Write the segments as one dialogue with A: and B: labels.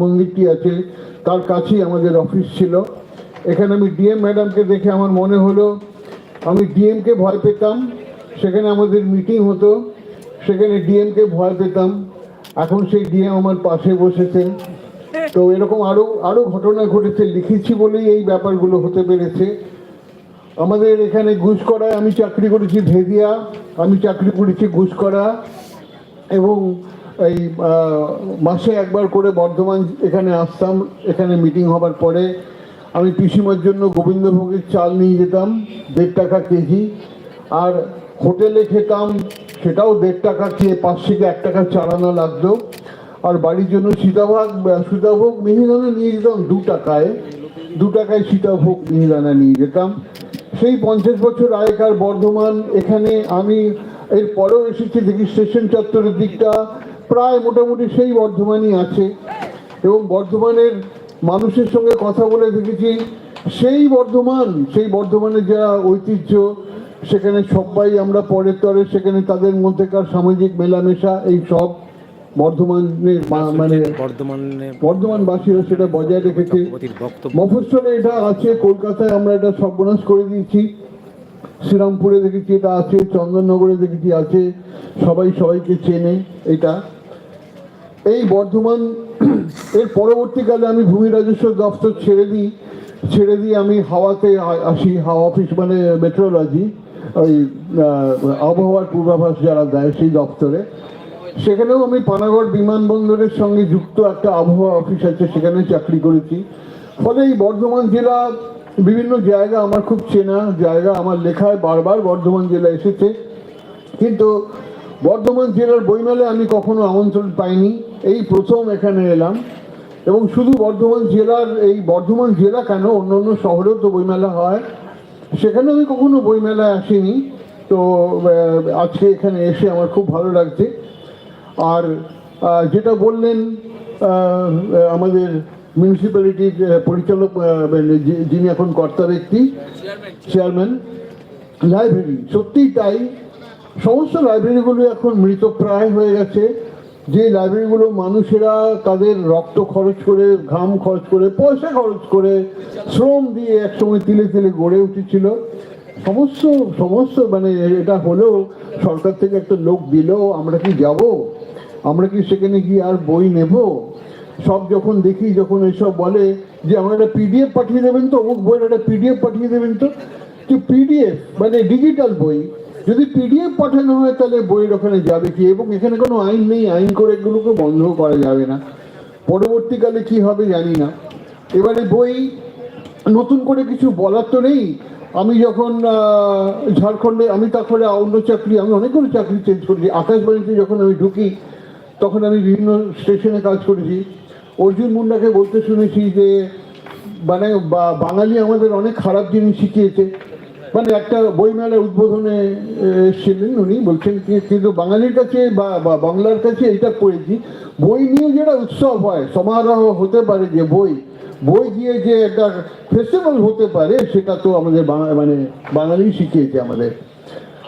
A: মন্দিরটি আছে, তার কাছেই আমাদের অফিস ছিল। এখানে আমি ডিএম ম্যাডামকে দেখে আমার মনে হলো, আমি ডিএমকে ভয় পেতাম, সেখানে আমাদের মিটিং হতো, সেখানে ডিএমকে ভয় পেতাম। এখন সেই ডিএম আমার পাশে বসেছে। তো এরকম আরও আরও ঘটনা ঘটেছে, লিখেছি বলেই এই ব্যাপারগুলো হতে পেরেছে। আমাদের এখানে ঘুষকরায় আমি চাকরি করেছি ভেদিয়া, আমি চাকরি করেছি ঘুষকরা এবং এই মাসে একবার করে বর্ধমান এখানে আসতাম। এখানে মিটিং হবার পরে আমি পিসিমার জন্য গোবিন্দভোগের চাল নিয়ে যেতাম, দেড় টাকা কেজি। আর হোটেলে খেতাম, সেটাও দেড় টাকা খেয়ে পাঁচ থেকে এক টাকা চালানো লাগতো। আর বাড়ির জন্য সীতাভাগ সীতাভোগ মিহিদানা নিয়ে যেতাম দু টাকায়। দু টাকায় সীতাভোগ, মিহিদানা নিয়ে যেতাম। সেই পঞ্চাশ বছর আগেকার বর্ধমান এখানে আমি এর পরেও এসেছি, দেখি স্টেশন চত্বরের দিকটা। প্রায় মোটামুটি সেই বর্ধমানই আছে। এবং বর্ধমানের মানুষের সঙ্গে কথা বলে দেখেছি সেই বর্ধমান সেই বর্ধমানের যা ঐতিহ্য সেখানে সবাই আমরা পরের তরে সেখানে তাদের মধ্যেকার সামাজিক মেলামেশা এই সব বর্ধমানের মানে
B: বর্ধমানে
A: বর্ধমানবাসীরা সেটা বজায় রেখেছে। মফস্বলে এটা আছে কলকাতায় আমরা এটা সর্বনাশ করে দিয়েছি। শ্রীরামপুরে দেখেছি এটা আছে চন্দননগরে দেখেছি আছে। সবাই সবাইকে চেনে এটা। এই বর্ধমান, এর পরবর্তীকালে আমি ভূমি রাজস্ব দপ্তর ছেড়ে দিই, ছেড়ে দিয়ে আমি হাওয়াতে আসি, হাওয়া অফিস মানে মেট্রোলজি ওই আবহাওয়ার পূর্বাভাস যারা দেয় সেই দপ্তরে সেখানেও আমি পানাগড় বিমানবন্দরের সঙ্গে যুক্ত একটা আবহাওয়া অফিস আছে সেখানে চাকরি করেছি। ফলে এই বর্ধমান জেলা বিভিন্ন জায়গা আমার খুব চেনা, জায়গা আমার লেখায় বারবার বর্ধমান জেলা এসেছে। কিন্তু বর্ধমান জেলার বইমেলে আমি কখনো আমন্ত্রণ পাইনি। এই প্রথম এখানে এলাম। এবং শুধু বর্ধমান জেলার এই বর্ধমান জেলা কেন? অন্য অন্য শহরেও তো বইমেলা হয়। সেখানে আমি কখনো বইমেলায় আসিনি। তো আজকে এখানে এসে আমার খুব ভালো লাগছে। আর যেটা বললেন আমাদের মিউনিসিপ্যালিটির পরিচালক মানে যিনি এখন কর্তা ব্যক্তি চেয়ারম্যান লাইব্রেরি সত্যিই তাই। সমস্ত লাইব্রেরিগুলো এখন মৃতপ্রায় হয়ে গেছে। যে লাইব্রেরিগুলো মানুষেরা তাদের রক্ত খরচ করে, ঘাম খরচ করে, পয়সা খরচ করে, শ্রম দিয়ে একসময় তিলে তিলে গড়ে উঠেছিল। সমস্ত সমস্ত মানে এটা হলেও সরকার থেকে একটা লোক দিলেও আমরা কি যাব? আমরা কি সেখানে গিয়ে আর বই নেব? সব যখন দেখি, যখন এসব বলে যে আমরা একটা পিডিএফ পাঠিয়ে দেবেন তো? অমুক বইয়ের একটা পিডিএফ পাঠিয়ে দেবেন তো? যে পিডিএফ মানে ডিজিটাল বই যদি পিডিএফ পাঠানো হয়, তাহলে বইয়ের ওখানে যাবে কি? এবং এখানে কোনো আইন নেই, আইন করে এগুলোকে বন্ধ করা যাবে না। পরবর্তীকালে কি হবে জানি না। এবারে বই, নতুন করে কিছু বলার তো নেই। আমি যখন ঝাড়খণ্ডে, আমি তারপরে অন্য চাকরি, আমি অনেকগুলো চাকরি চেঞ্জ করেছি। আকাশবাণীতে যখন আমি ঢুকি, তখন আমি বিভিন্ন স্টেশনে কাজ করেছি। অর্জুন মুন্ডাকে বলতে শুনেছি যে মানে বাঙালি আমাদের অনেক খারাপ জিনিস শিখিয়েছে। মানে একটা বইমেলার উদ্বোধনে এসেছিলেন উনি, বলছেন কিন্তু বাঙালির কাছে বা বাংলার কাছে এটা পড়েছি বই নিয়ে যেটা উৎসব হয়, সমারোহ হতে পারে যে বই বই দিয়ে যে একটা ফেস্টিভ্যাল হতে পারে, সেটা তো আমাদের মানে বাঙালি শিখিয়েছে আমাদের।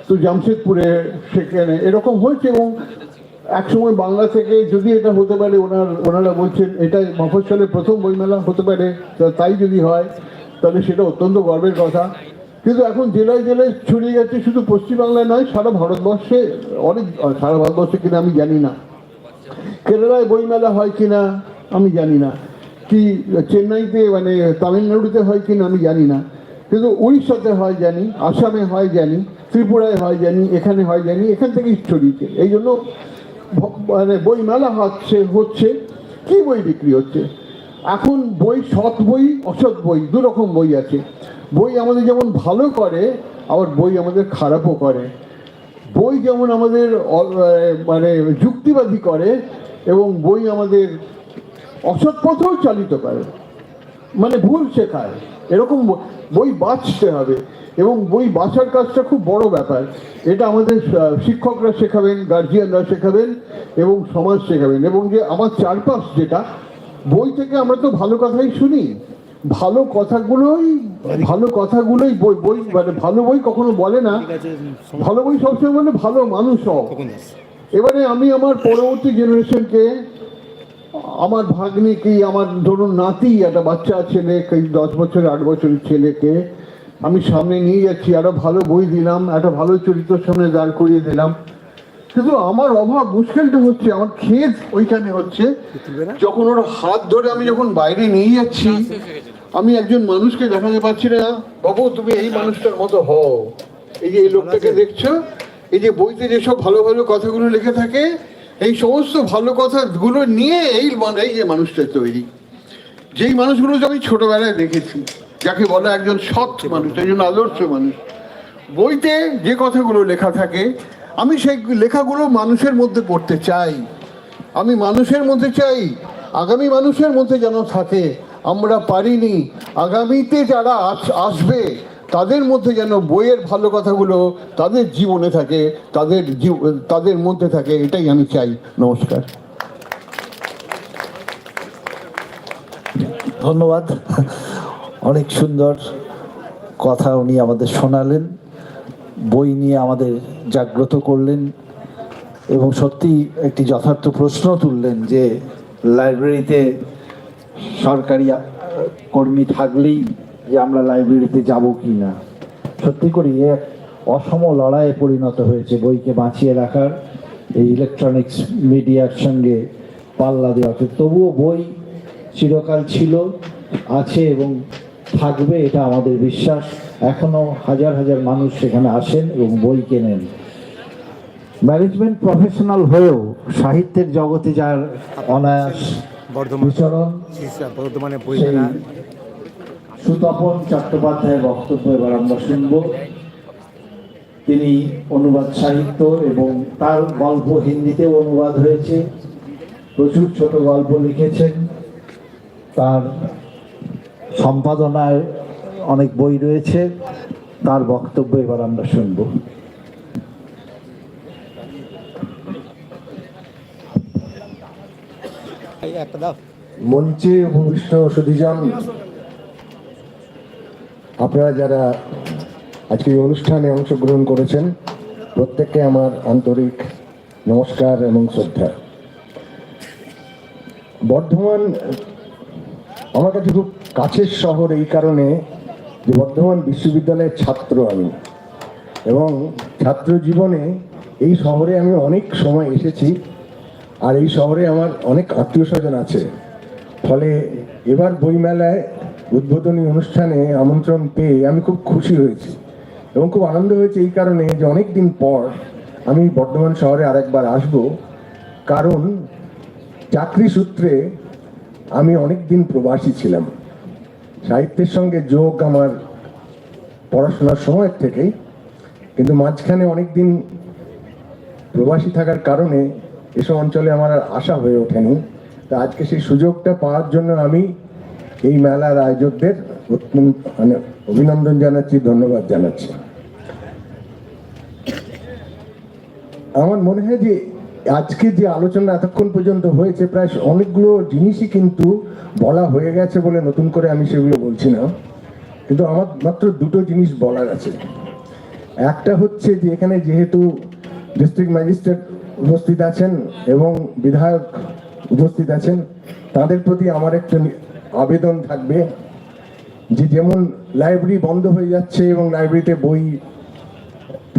A: তো জামশেদপুরে সেখানে এরকম হয়েছে এবং একসময় বাংলা থেকে যদি এটা হতে পারে, ওনার, ওনারা বলছেন এটা মফস্বলের প্রথম বইমেলা হতে পারে তাই যদি হয়, তাহলে সেটা অত্যন্ত গর্বের কথা। কিন্তু এখন জেলায় জেলায় ছড়িয়ে গেছে শুধু পশ্চিমবাংলায় নয়, সারা ভারতবর্ষে অনেক, সারা ভারতবর্ষে কিনা আমি জানি না। কেরালায় বইমেলা হয় কিনা আমি জানি না। কি চেন্নাইতে মানে তামিলনাড়ুতে হয় কিনা আমি জানি না। কিন্তু উড়িষ্যাতে হয় জানি, আসামে হয় জানি, ত্রিপুরায় হয় জানি, এখানে হয় জানি, এখান থেকেই ছড়িয়েছে। এই জন্য মানে বইমেলা হচ্ছে হচ্ছে, কি বই বিক্রি হচ্ছে? এখন বই, সৎ বই, অসৎ বই দু রকম বই আছে। বই আমাদের যেমন ভালো করে, আবার বই আমাদের খারাপও করে। বই যেমন আমাদের মানে যুক্তিবাদী করে, এবং বই আমাদের অসৎ পথেও চালিত করে মানে ভুল শেখায়। এরকম বই বাঁচতে হবে, এবং বই বাঁচার কাজটা খুব বড় ব্যাপার। এটা আমাদের শিক্ষকরা শেখাবেন গার্জিয়ানরা শেখাবেন, এবং সমাজ শেখাবেন। এবং যে আমার চারপাশ যেটা, বই থেকে আমরা তো ভালো কথাই শুনি। ভালো কথাগুলোই ভালো কথাগুলোই বই বই মানে ভালো বই কখনো বলে না। ভালো বই সবসময় মানে ভালো মানুষ হও। এবারে আমি আমার পরবর্তী জেনারেশনকে আমার ভাগ্নি কি আমার ধরুন নাতি একটা বাচ্চা ছেলে দশ বছর আট বছরের ছেলেকে আমি সামনে নিয়ে যাচ্ছি একটা ভালো বই দিলাম একটা ভালো চরিত্রের সামনে দাঁড় করিয়ে দিলাম। কিন্তু আমার অভাব মুশকিলটা হচ্ছে আমার খেদ ওইখানে হচ্ছে। যখন ওর হাত ধরে আমি যখন বাইরে নিয়ে যাচ্ছি আমি একজন মানুষকে দেখাতে পাচ্ছি না। বাবু তুমি এই মানুষটার মতো হও। এই যে এই লোকটাকে দেখছ? এই যে বইতে যেসব ভালো ভালো কথাগুলো লিখে থাকে এই সমস্ত ভালো কথাগুলো নিয়ে এই মানে এই যে মানুষটা তৈরি। যেই মানুষগুলোকে আমি ছোটবেলায় দেখেছি যাকে বলে একজন সৎ মানুষ একজন আদর্শ মানুষ বইতে যে কথাগুলো লেখা থাকে আমি সেই লেখাগুলো মানুষের মধ্যে পড়তে চাই। আমি মানুষের মধ্যে চাই, আগামী মানুষের মধ্যে যেন থাকে। আমরা পারিনি, আগামীতে যারা আস- আসবে, তাদের মধ্যে যেন বইয়ের ভালো কথাগুলো তাদের জীবনে থাকে, তাদের তাদের মধ্যে থাকে, এটাই আমি চাই। নমস্কার।
B: ধন্যবাদ। অনেক সুন্দর কথা উনি আমাদের শোনালেন। বই নিয়ে আমাদের জাগ্রত করলেন এবং সত্যি একটি যথার্থ প্রশ্ন তুললেন যে লাইব্রেরিতে সরকারি কর্মী থাকলেই যে আমরা লাইব্রেরিতে যাব কি না। সত্যি করি এক অসম লড়াইয়ে পরিণত হয়েছে বইকে বাঁচিয়ে রাখার। এই ইলেকট্রনিক্স মিডিয়ার সঙ্গে পাল্লা দেওয়াতে তবুও বই চিরকাল ছিল, আছে এবং থাকবে, এটা আমাদের বিশ্বাস। এখনও হাজার হাজার মানুষ সেখানে আসেন এবং বই কেনেন। ম্যানেজমেন্ট প্রফেশনাল হয়েও সাহিত্যের জগতে যার অনায়াস
C: বর্ধমান
B: বিচরণ
C: বর্ধমানে
B: সুতপন চট্টোপাধ্যায়ের বক্তব্য এবার আমরা শুনব। তিনি অনুবাদ সাহিত্য এবং তার গল্প হিন্দিতেও অনুবাদ হয়েছে। প্রচুর ছোট গল্প লিখেছেন। তার সম্পাদনায় অনেক বই রয়েছে তার বক্তব্য এবার আমরা শুনব।
D: মঞ্চে উপবিষ্ট সুধীজন আপনারা যারা আজকে এই অনুষ্ঠানে অংশগ্রহণ করেছেন প্রত্যেককে আমার আন্তরিক নমস্কার এবং শ্রদ্ধা। বর্ধমান আমার কাছে খুব কাছের শহর এই কারণে যে বর্ধমান বিশ্ববিদ্যালয়ের ছাত্র আমি। এবং ছাত্র জীবনে এই শহরে আমি অনেক সময় এসেছি আর এই শহরে আমার অনেক আত্মীয় স্বজন আছে। ফলে এবার বইমেলায় উদ্বোধনী অনুষ্ঠানে আমন্ত্রণ পেয়ে আমি খুব খুশি হয়েছি এবং খুব আনন্দ হয়েছে এই কারণে যে অনেক দিন পর আমি বর্ধমান শহরে আরেকবার আসব। কারণ চাকরি সূত্রে আমি অনেক দিন প্রবাসী ছিলাম। সাহিত্যের সঙ্গে যোগ আমার পড়াশোনার সময় থেকেই, কিন্তু মাঝখানে অনেকদিন প্রবাসী থাকার কারণে এসব অঞ্চলে আমার আশা হয়ে ওঠেনি। তা আজকে সেই সুযোগটা পাওয়ার জন্য আমি এই মেলার আয়োজকদের মানে অভিনন্দন জানাচ্ছি, ধন্যবাদ জানাচ্ছি। আমার মনে হয় যে আজকে যে আলোচনা এতক্ষণ পর্যন্ত হয়েছে, প্রায় অনেকগুলো জিনিসই কিন্তু বলা হয়ে গেছে বলে নতুন করে আমি সেগুলো বলছি না। কিন্তু আমার মাত্র দুটো জিনিস বলার আছে। একটা হচ্ছে যে এখানে যেহেতু ডিস্ট্রিক্ট ম্যাজিস্ট্রেট উপস্থিত আছেন এবং বিধায়ক উপস্থিত আছেন, তাদের প্রতি আমার একটা আবেদন থাকবে যে যেমন লাইব্রেরি বন্ধ হয়ে যাচ্ছে এবং লাইব্রেরিতে বই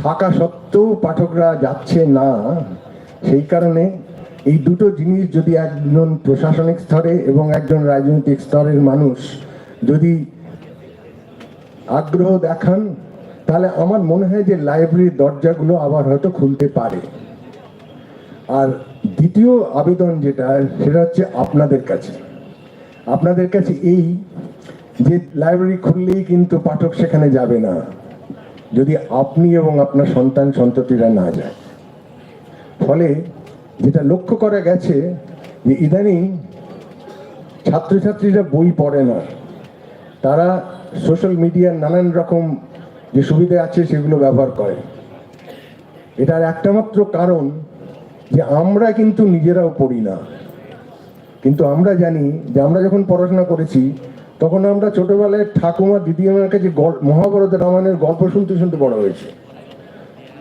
D: থাকা সত্ত্বেও পাঠকরা যাচ্ছে না সেই কারণে এই দুটো জিনিস যদি একজন প্রশাসনিক স্তরে এবং একজন রাজনৈতিক স্তরের মানুষ যদি আগ্রহ দেখান, তাহলে আমার মনে হয় যে লাইব্রেরির দরজাগুলো আবার হয়তো খুলতে পারে। আর দ্বিতীয় আবেদন যেটা, সেটা হচ্ছে আপনাদের কাছে। আপনাদের কাছে এই যে লাইব্রেরি খুললেই কিন্তু পাঠক সেখানে যাবে না, যদি আপনি এবং আপনার সন্তান সন্ততিরা না যায়। ফলে যেটা লক্ষ্য করা গেছে যে ইদানিং ছাত্রছাত্রীরা বই পড়ে না। তারা সোশ্যাল মিডিয়ার নানান রকম যে সুবিধা আছে সেগুলো ব্যবহার করে। এটার একটা মাত্র কারণ যে আমরা কিন্তু নিজেরাও পড়ি না। কিন্তু আমরা জানি যে আমরা যখন পড়াশোনা করেছি, তখন আমরা ছোটবেলায় ঠাকুমা দিদি আমার কাছে মহাভারত রামায়ণের গল্প শুনতে শুনতে বড় হয়েছে।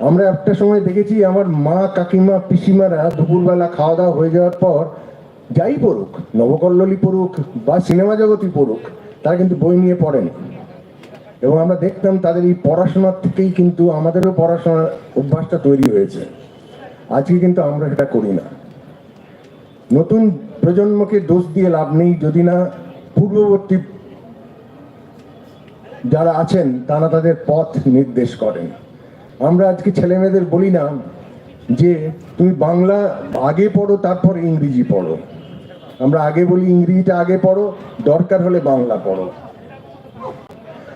D: আমরা একটা সময় দেখেছি আমার মা, কাকিমা, পিসিমারা দুপুরবেলা খাওয়া দাওয়া হয়ে যাওয়ার পর যাই পড়ুক, নবকল্লোলী পড়ুক বা সিনেমা জগতই পড়ুক, তারা কিন্তু বই নিয়ে পড়েন। এবং আমরা দেখতাম তাদের এই পড়াশোনার থেকেই কিন্তু আমাদেরও পড়াশোনার অভ্যাসটা তৈরি হয়েছে। আজকে কিন্তু আমরা সেটা করি না। নতুন প্রজন্মকে দোষ দিয়ে লাভ নেই, যদি না পূর্ববর্তী যারা আছেন তারা তাদের পথ নির্দেশ করেন। আমরা আজকে ছেলে মেয়েদের বলি না যে তুমি বাংলা আগে পড়ো, তারপর ইংরেজি পড়ো। আমরা আগে বলি ইংরেজিটা আগে পড়ো, দরকার হলে বাংলা পড়ো।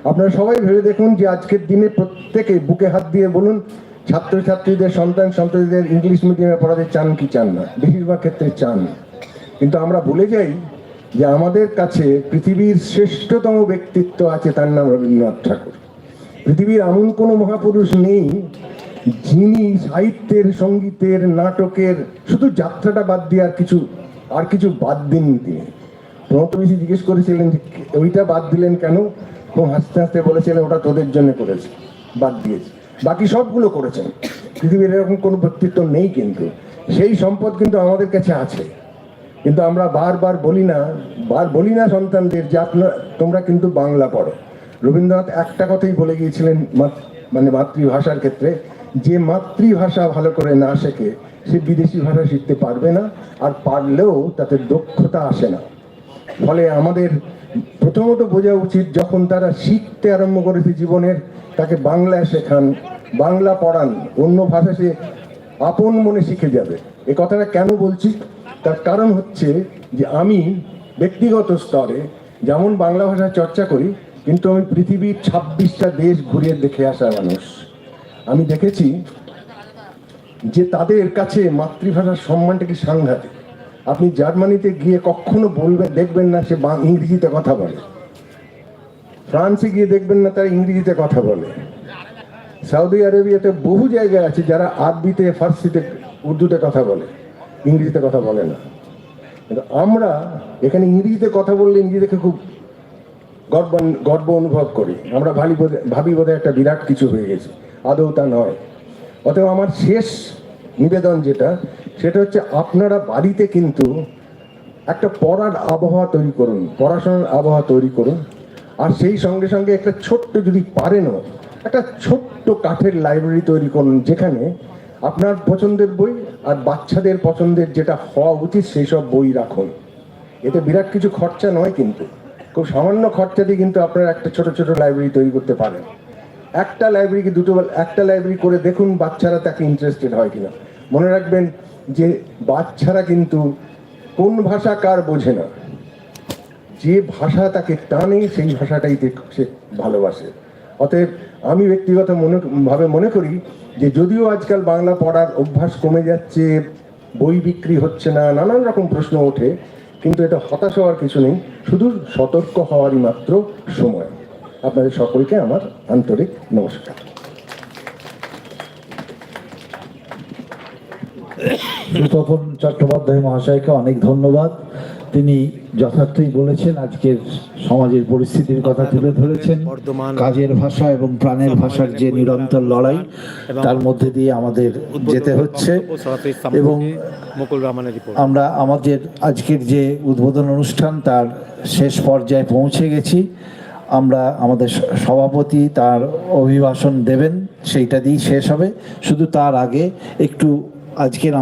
D: আপনারা সবাই ভেবে দেখুন যে আজকের দিনে প্রত্যেকে বুকে হাত দিয়ে বলুন, ছাত্রছাত্রীদের, সন্তান সন্ততিদের ইংলিশ মিডিয়ামে পড়াতে চান কি চান না? বেশিরভাগ ক্ষেত্রে চান। কিন্তু আমরা ভুলে যাই যে আমাদের কাছে পৃথিবীর শ্রেষ্ঠতম ব্যক্তিত্ব আছে, তার নাম রবীন্দ্রনাথ ঠাকুর। পৃথিবীর এমন কোনো মহাপুরুষ নেই যিনি সাহিত্যের, সঙ্গীতের, নাটকের, শুধু যাত্রাটা বাদ দিয়ে আর কিছু আর কিছু বাদ দিননি তিনি। প্রমত বেশি জিজ্ঞেস করেছিলেন যে, ওইটা বাদ দিলেন কেন? এবং হাসতে হাসতে বলেছিলেন, ওটা তোদের জন্য করেছে, বাদ দিয়েছে। বাকি সবগুলো করেছেন। পৃথিবীর এরকম কোনো ব্যক্তিত্ব নেই কিন্তু। সেই সম্পদ কিন্তু আমাদের কাছে আছে। কিন্তু আমরা বারবার বলি না, বার বলি না সন্তানদের যে আপনার, তোমরা কিন্তু বাংলা পড়ো। রবীন্দ্রনাথ একটা কথাই বলে গিয়েছিলেন মানে মাতৃভাষার ক্ষেত্রে, যে মাতৃভাষা ভালো করে না শেখে, সে বিদেশি ভাষা শিখতে পারবে না, আর পারলেও তাতে দক্ষতা আসে না। ফলে আমাদের প্রথমত বোঝা উচিত যখন তারা শিখতে আরম্ভ করেছে জীবনের, তাকে বাংলায় শেখান, বাংলা পড়ান, অন্য ভাষা সে আপন মনে শিখে যাবে। এ কথাটা কেন বলছি? তার কারণ হচ্ছে যে আমি ব্যক্তিগত স্তরে যেমন বাংলা ভাষা চর্চা করি কিন্তু আমি পৃথিবীর ছাব্বিশটা দেশ ঘুরিয়ে দেখে আসা মানুষ। আমি দেখেছি যে তাদের কাছে মাতৃভাষার সম্মানটা কি সাংঘাতিক। আপনি জার্মানিতে গিয়ে কখনো বলবেন দেখবেন না সে ইংরেজিতে কথা বলে। ফ্রান্সে গিয়ে দেখবেন না তারা ইংরেজিতে কথা বলে। সৌদি আরবিয়াতে বহু জায়গায় আছে যারা আরবিতে, ফার্সিতে, উর্দুতে কথা বলে, ইংরেজিতে কথা বলে না। কিন্তু আমরা এখানে ইংরেজিতে কথা বললে ইংরেজি দেখে খুব গর্ব গর্ব অনুভব করি। আমরা ভাবি ভাবি বোধহয় একটা বিরাট কিছু হয়ে গেছে। আদৌ তা নয়। অতএব আমার শেষ নিবেদন যেটা, সেটা হচ্ছে আপনারা বাড়িতে কিন্তু একটা পড়ার আবহাওয়া তৈরি করুন, পড়াশোনার আবহাওয়া তৈরি করুন। আর সেই সঙ্গে সঙ্গে একটা ছোট্ট যদি পারেনও, একটা ছোট্ট কাঠের লাইব্রেরি তৈরি করুন, যেখানে আপনার পছন্দের বই আর বাচ্চাদের পছন্দের যেটা হওয়া উচিত, সেই সব বই রাখুন। এতে বিরাট কিছু খরচা নয় কিন্তু। খুব সামান্য খরচা দিয়ে কিন্তু আপনারা একটা ছোট ছোট লাইব্রেরি তৈরি করতে পারেন। একটা লাইব্রেরিকে দুটো একটা লাইব্রেরি করে দেখুন বাচ্চারা তাকে ইন্টারেস্টেড হয় কিনা। মনে রাখবেন যে বাচ্চারা কিন্তু কোন ভাষা কার বোঝে না। যে ভাষা তাকে টানে, সেই ভাষাটাই সে ভালোবাসে। অতএব আমি ব্যক্তিগত মনে, ভাবে মনে করি যে যদিও আজকাল বাংলা পড়ার অভ্যাস কমে যাচ্ছে, বই বিক্রি হচ্ছে না, নানান রকম প্রশ্ন ওঠে কিন্তু এটা হতাশ হওয়ার কিছু নেই, শুধু সতর্ক হওয়ারই মাত্র সময়। আপনাদের সকলকে আমার আন্তরিক নমস্কার।
B: তপন চট্টোপাধ্যায় মহাশয়কে অনেক ধন্যবাদ। তিনি যথার্থই বলেছেন আজকের সমাজের পরিস্থিতির কথা তুলে ধরেছেন কাজের ভাষা এবং প্রাণের ভাষার যে নিরন্তর লড়াই তার মধ্যে দিয়ে আমাদের যেতে হচ্ছে। এবং আমরা আমাদের আজকের যে উদ্বোধন অনুষ্ঠান তার শেষ পর্যায়ে পৌঁছে গেছি। আমরা আমাদের সভাপতি তার অভিভাষণ দেবেন সেইটা দিয়েই শেষ হবে। শুধু তার আগে একটু আজকের